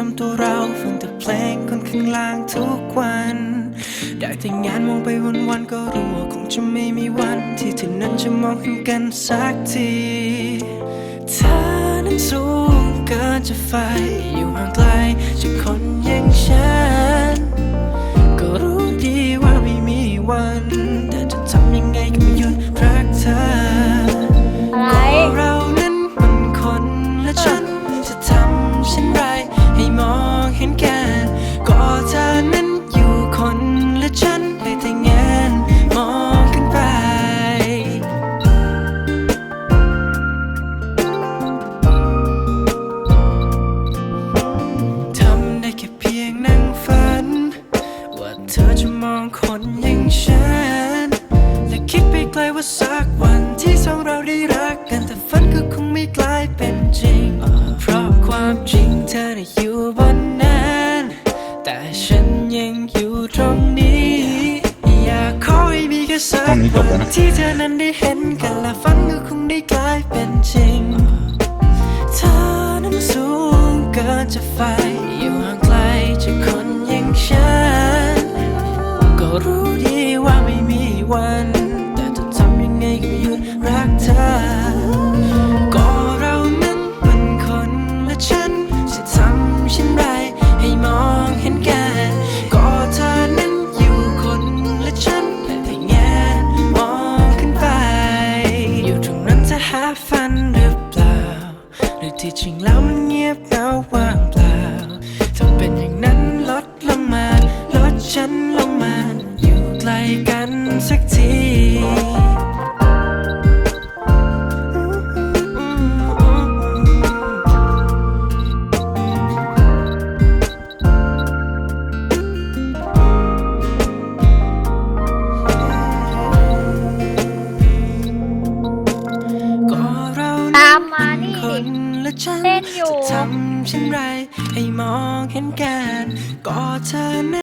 จำตัวเราฟังแต่เพลงคนข้างล่างทุกวัน ได้แต่งานมองไปวันๆก็รู้ว่าคงจะไม่มีวันที่เธอนั้นจะมองเห็นกันสักทีเธอนั้นสูงเกินจะไฟอยู่ห่างไกล เธอจะมองคนอย่างฉัน และคิดไปไกลว่าสักวันที่สองเราได้รักกันแต่ฝันก็คงไม่กลายเป็นจริง เพราะความจริงเธอได้อยู่บนนั้น แต่ฉันยังอยู่ตรงนี้ อยากขอให้มีแค่สักวันที่เธอนั้นได้เห็นกันและฝันก็คงได้กลายเป็นจริง เธอนั้นสูงเกินจะไป หรือที่จริงแล้วมันเงียบเหงาว่างเปล่าถ้าเป็นอย่างนั้นลดลงมาลดฉันลงมา อยู่ไกลกันสักที ฉันเต้นอยู่ จะทำเช่นไรให้มองเห็นกันก็เธอนั้น